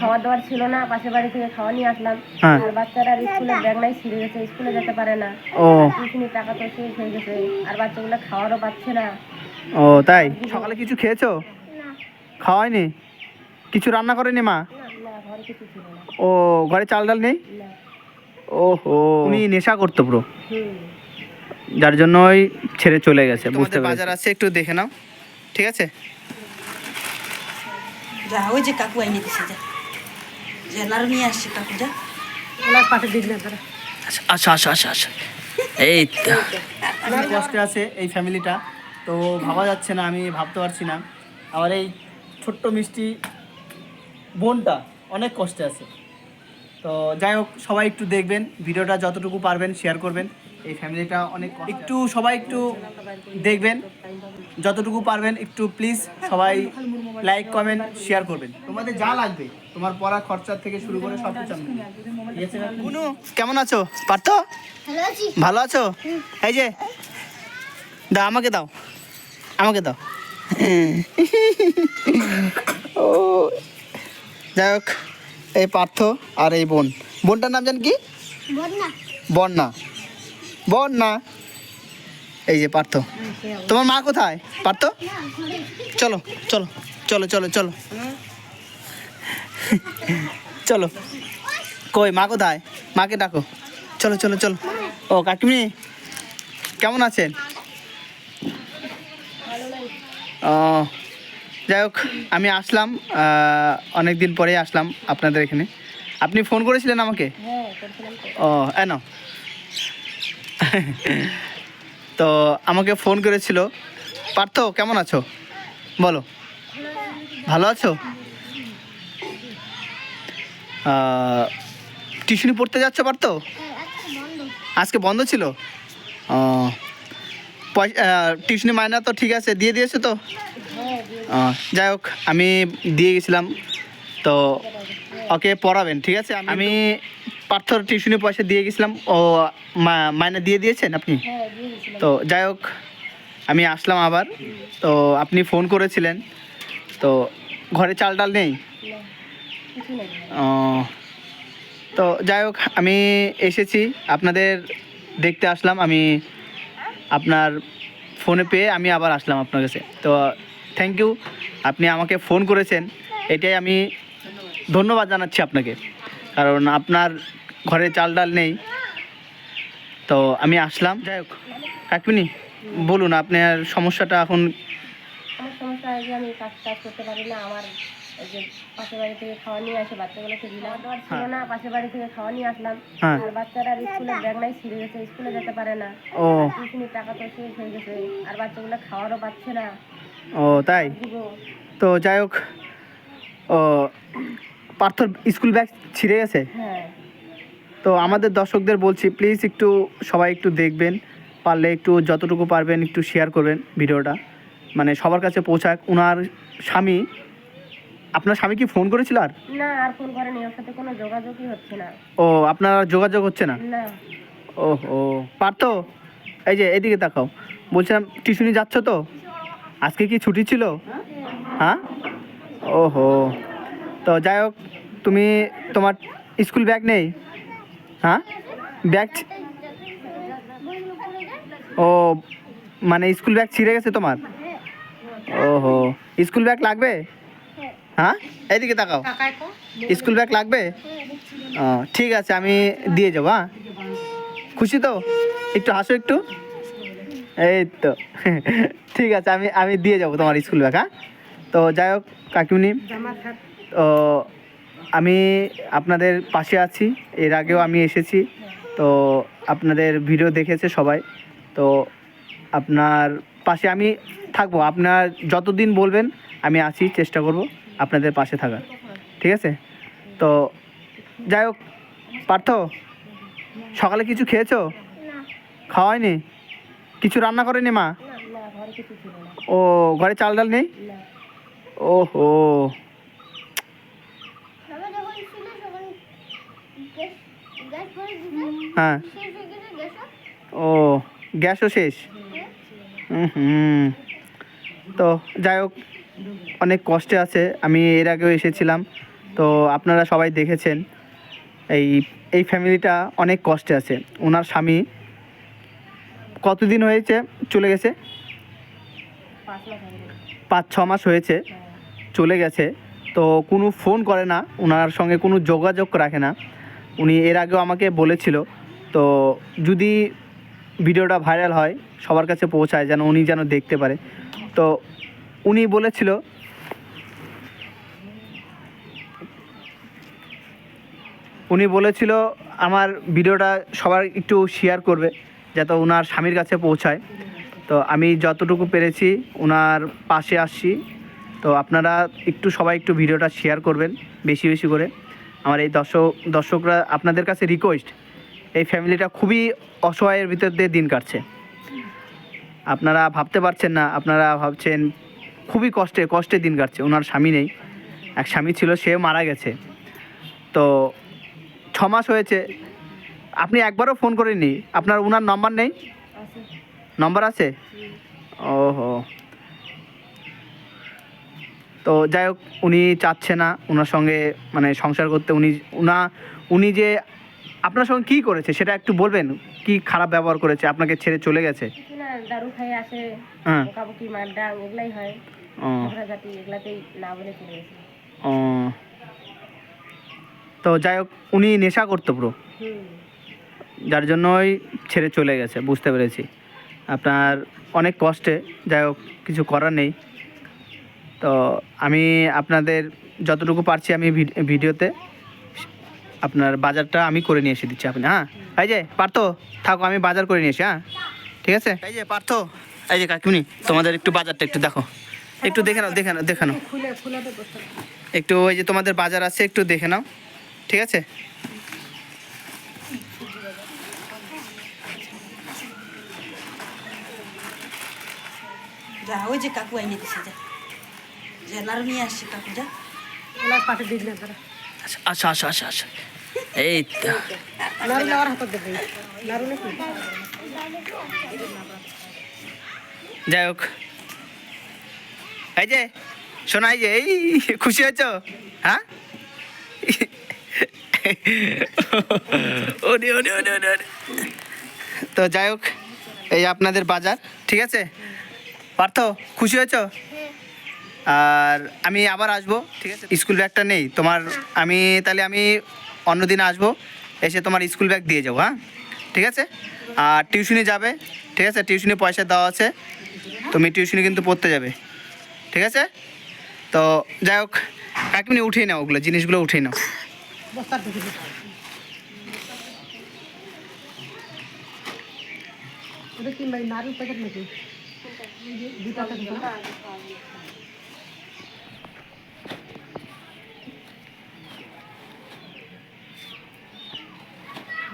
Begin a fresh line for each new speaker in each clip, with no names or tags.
খাওয়া দাওয়ার ছিল না পাশের বাড়ি থেকে খাওয়া নিয়ে আসলাম।
হ্যাঁ।
আর বাচ্চারা স্কুলে ব্যাগ নাই ছিঁড়ে গেছে স্কুলে যেতে পারে না।
ও।
টিউশনি টাকা তো শেষ হয়ে গেছে আর বাচ্চাগুলো খাওয়ারও পাচ্ছে না।
ও তাই? সকালে কিছু খেয়েছো? খাওয়ায়নি? কিছু রান্না করেনি মা?
না ঘরে কিছু ছিল না।
ও ঘরে চাল ডাল নেই? ওহো। উনি নেশা করতো
পুরো।
যার জন্য ওই ছেড়ে চলে গেছে বুঝতে বাজার আছে একটু দেখে নাও। ঠিক আছে?
যা ওই যে কাকু আইনে দিছে যা যে লাড়ু নিয়ে আসছে কাকু যা
পাশে দিস না তারা
আচ্ছা আচ্ছা আচ্ছা আচ্ছা এই কষ্টে আছে এই ফ্যামিলিটা তো ভাবা যাচ্ছে না আমি ভাবতে পারছি না আমার এই ছোট্ট মিষ্টি বোনটা অনেক কষ্টে আছে তো যাই হোক সবাই একটু দেখবেন ভিডিওটা যতটুকু পারবেন শেয়ার করবেন এই ফ্যামিলিটা অনেক একটু সবাই একটু দেখবেন যতটুকু পারবেন একটু প্লিজ সবাই লাইক কমেন্ট শেয়ার করবেন। তোমাদের যা লাগবে তোমার পড়া খরচা থেকে শুরু করে সব কিছু? বুনু কেমন আছো? পার্থ? ভালো আছো। এই যে দাও আমাকে দাও আমাকে দাও। ও যাই হোক এই পার্থ আর এই বোন। বোনটার নাম জান কি? বন্যা। বন্যা। এই যে পার্থ। তোমার মা কোথায়? পার্থ? চলো চলো চলো চলো চলো। চলো। কই মা কোথায়? মাকে ডাকো। চলো চলো চলো। ও কাকিমি কেমন আছেন? ও যাই হোক আমি আসলাম অনেক দিন পরে আসলাম আপনাদের এখানে। আপনি ফোন করেছিলেন আমাকে?
হ্যাঁ
ও এন তো আমাকে ফোন করেছিল পার্থ কেমন আছো? বলো। ভালো আছো? টিউশনি পড়তে যাচ্ছ পার্থ? আজকে বন্ধ ছিল? ও পয়সা টিউশনি মাইনা তো ঠিক আছে দিয়ে দিয়েছ তো? যাই হোক আমি দিয়ে গেছিলাম। তো ওকে পড়াবেন ঠিক আছে? আমি পার্থর টিউশনি পয়সা দিয়ে গেছিলাম। ও মা- মাইনে দিয়ে দিয়েছেন আপনি?
হ্যাঁ
তো যাই হোক আমি আসলাম আবার। তো আপনি ফোন করেছিলেন। তো ঘরে চাল ডাল নেই?
নেই।
ও, তো যাই হোক আমি এসেছি। আপনাদের দেখতে আসলাম। আমি আপনার ফোনে পেয়ে আমি আবার আসলাম আপনার কাছে। তো থ্যাংক ইউ আপনি আমাকে ফোন করেছেন। এটাই আমি ধন্যবাদ জানাচ্ছি আপনাকে। কারণ আপনার ঘরে চাল ডাল নেই। তো আমি আসলাম। যাই হোক। কাকিনি বলুন আপনার সমস্যাটা এখন
আমার সমস্যা হয় যে আমি কাজ টাজ করতে পারি না। আমার এই যে পাশের বাড়ি থেকে খাওয়া নিয়ে আসে বাচ্চাগুলোকে দিলাম দেওয়ার ছিল না পাশের বাড়ি থেকে খাওয়া নিয়ে আসলাম।
হ্যাঁ।
আর বাচ্চারা স্কুলে ব্যাগ নাই ছিঁড়ে গেছে স্কুলে যেতে পারে না।
ও।
টিউশনি টাকা তো শেষ হয়ে গেছে। আর বাচ্চাগুলো খাওয়ারও পাচ্ছে না।
ও তাই?
দিব।
তো যাই হোক ও পার্থর স্কুল ব্যাগ ছিঁড়ে গেছে?
হ্যাঁ।
তো আমাদের দর্শকদের বলছি প্লিজ একটু সবাই একটু দেখবেন পারলে একটু যতটুকু পারবেন একটু শেয়ার করবেন ভিডিওটা। মানে সবার কাছে পৌঁছাক ওনার স্বামী আপনার স্বামী কি ফোন করেছিল আর?
না আর ফোন করেনি ওর সাথে কোনো যোগাযোগই হচ্ছে না।
ও আপনার আর যোগাযোগ হচ্ছে না?
না।
ও ও পারত? এই যে এদিকে তাকাও। বলছিলাম টিউশনি যাচ্ছ তো? আজকে কি ছুটি ছিল? হ্যাঁ? ওহো। তো যাই হোক তুমি তোমার স্কুল ব্যাগ নেই? হ্যাঁ? ব্যাগ ও মানে স্কুল ব্যাগ ছিঁড়ে গেছে তোমার? ওহো স্কুল ব্যাগ লাগবে? হ্যাঁ? এইদিকে তাকাও। স্কুল ব্যাগ লাগবে? ও ঠিক আছে আমি দিয়ে যাব হ্যাঁ? খুশি তো? একটু হাসো একটু। এই তো ঠিক আছে আমি আমি দিয়ে যাব তোমার স্কুল ব্যাগ হ্যাঁ? তো যাই হোক কাকিমনি। তো আমি আপনাদের পাশে আছি এর আগেও আমি এসেছি তো আপনাদের ভিডিও দেখেছে সবাই তো আপনার পাশে আমি থাকব আপনার যতদিন বলবেন আমি আছি চেষ্টা করব আপনাদের পাশে থাকার ঠিক আছে? তো যাই হোক পার্থ সকালে কিছু খেয়েছো? খাওয়ায়নি? কিছু রান্না করেনি মা? ও ঘরে চাল ডাল নেই?
না।
ওহো। হ্যাঁ। ও, গ্যাসও শেষ? হুম তো যাই হোক, অনেক কষ্টে আছে। আমি এর আগেও এসেছিলাম। তো আপনারা সবাই দেখেছেন, এই এই ফ্যামিলিটা অনেক কষ্টে আছে। ওনার স্বামী কতদিন হয়েছে? চলে গেছে?
পাঁচ,
ছ মাস হয়েছে।
হ্যাঁ
চলে গেছে। তো কোনো ফোন করে না। ওনার সঙ্গে কোনো যোগাযোগ রাখে না। উনি এর আগেও আমাকে বলেছিল, তো যদি ভিডিওটা ভাইরাল হয়, সবার কাছে পৌঁছায় যেন উনি যেন দেখতে পারে। তো উনি বলেছিল উনি বলেছিল আমার ভিডিওটা সবার একটু শেয়ার করবে, যাতে ওনার স্বামীর কাছে পৌঁছায়। তো আমি যতটুকু পেরেছি ওনার পাশে আসছি। তো আপনারা একটু সবাই একটু ভিডিওটা শেয়ার করবেন, বেশি বেশি করে। আমার এই দর্শক দর্শকরা আপনাদের কাছে রিকোয়েস্ট এই ফ্যামিলিটা খুবই অসহায়ের ভিতর দিয়ে দিন কাটছে। আপনারা ভাবতে পারছেন না আপনারা ভাবছেন খুবই কষ্টে কষ্টে দিন কাটছে ওনার স্বামী নেই। এক স্বামী ছিল সে মারা গেছে। তো ছ মাস হয়েছে আপনি একবারও ফোন করেননি? আপনার ওনার নম্বর নেই? নম্বর আছে? ওহো। তো যাই হোক উনি চাচ্ছে না ওনার সঙ্গে মানে সংসার করতে। উনি উনা উনি যে আপনার সঙ্গে কী করেছে সেটা একটু বলবেন? কি খারাপ ব্যবহার করেছে? আপনাকে ছেড়ে চলে গেছে?
দারু খাইয়ে আসে
হ্যাঁ।
বকাবকি মারডাং এগুলাই হয়।
ও।
ঝগড়াঝাটি এগুলাতেই না বলে চলে গেছে।
ও। তো যাই হোক উনি নেশা করতো পুরো। যার জন্যই ছেড়ে চলে গেছে বুঝতে পেরেছি। আপনার অনেক কষ্টে যাই হোক কিছু করার নেই। তো আমি আপনাদের যতটুকু পারছি আমি ভিড- ভিডিওতে আপনার বাজারটা আমি করে নিয়ে এসে দিচ্ছি আপনি হ্যাঁ? এই যে পারতো থাকো, আমি বাজার করে নিয়ে এসি হ্যাঁ? ঠিক আছে? এই যে পারতো এই যে কাকিমনি, তোমাদের একটু বাজারটা একটু দেখো। একটু দেখে নাও দেখে নাও দেখে নাও। একটু ওই যে তোমাদের বাজার আছে, একটু দেখে নাও। ঠিক আছে?
যা, ওই যে কাকু আইনে দিছে, যা। জেলার নিয়ে আসছে কাকু যা।
এলার পাশে দিলে তারা।
আচ্ছা আচ্ছা আচ্ছা আচ্ছা এই
নারু নেওয়ার হাতত দেবে। নারু নাকি?
যাই হোক। এই যে শোনা এই যে এই খুশি হয়েছ? হ্যাঁ? ওরে ওরে ওরে ওরে ওরে। তো যাই হোক এই আপনাদের বাজার ঠিক আছে? পার্থ খুশি হয়েছ? আর আমি আবার আসব, ঠিক আছে? স্কুল ব্যাগটা নেই, তোমার আমি, তাহলে আমি অন্যদিন আসব, এসে তোমার স্কুল ব্যাগ দিয়ে যাব হ্যাঁ? ঠিক আছে? আর টিউশনি যাবে, ঠিক আছে? টিউশনি পয়সা দেওয়া আছে, তুমি টিউশনি কিন্তু পড়তে যাবে, ঠিক আছে? তো যাই হোক, এক মিনিট উঠিয়ে নাও ওগুলো, জিনিসগুলো উঠিয়ে নাও।
মানে নারু প্যাকেট নাকি দুটা প্যাকেট ঘরে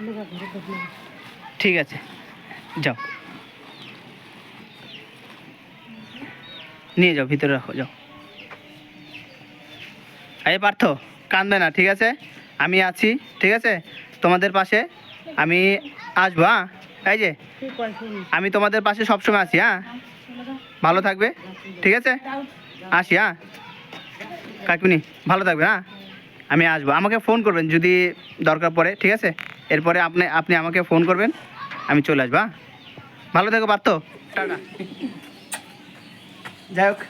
দেখলাম
ঠিক আছে, যাও। নিয়ে যাও, ভিতরে রাখো, যাও। আরে পার্থ কান্দবে না, ঠিক আছে? আমি আছি, ঠিক আছে? তোমাদের পাশে আমি আসব হ্যাঁ? এই যে, আমি তোমাদের পাশে সবসময় আছি হ্যাঁ? ভালো থাকবে, ঠিক আছে? আসি হ্যাঁ? কাকিনি ভালো থাকবে হ্যাঁ? আমি আসব, আমাকে ফোন করবেন যদি দরকার পড়ে, ঠিক আছে? এরপরে আপনি আপনি আমাকে ফোন করবেন আমি চলে আসব হ্যাঁ? ভালো থেকো পারতো টাটা। যাই হোক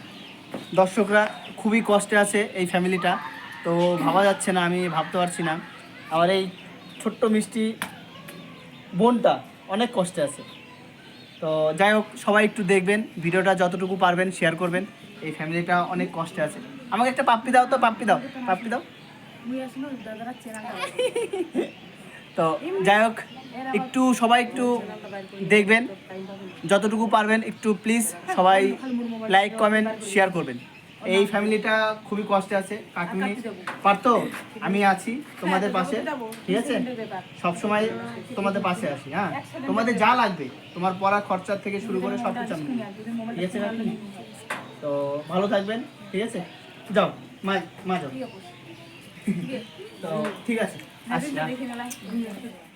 দর্শকরা খুবই কষ্টে আছে এই ফ্যামিলিটা তো ভাবা যাচ্ছে না আমি ভাবতে পারছি না। আমার এই ছোট্ট মিষ্টি বোনটা অনেক কষ্টে আছে। তো যাই হোক সবাই একটু দেখবেন ভিডিওটা যতটুকু পারবেন শেয়ার করবেন এই ফ্যামিলিটা অনেক কষ্টে আছে। আমাকে একটা পাপ্পি দাও তো পাপ্পি দাও পাপ্পি দাও। তো যাই হোক, একটু সবাই একটু দেখবেন। যতটুকু পারবেন, একটু প্লিজ সবাই লাইক কমেন্ট শেয়ার করবেন। এই ফ্যামিলিটা খুবই কষ্টে আছে কাকিমি পারতো? আমি আছি তোমাদের পাশে, ঠিক আছে? সব সময় তোমাদের পাশে আসি হ্যাঁ? তোমাদের যা লাগবে, তোমার পড়া খরচা থেকে শুরু করে সব কিছু আমি ঠিক আছে তো ভালো থাকবেন, ঠিক আছে? যাও, মা মা যাও। তো ঠিক আছে। আসি হ্যাঁ।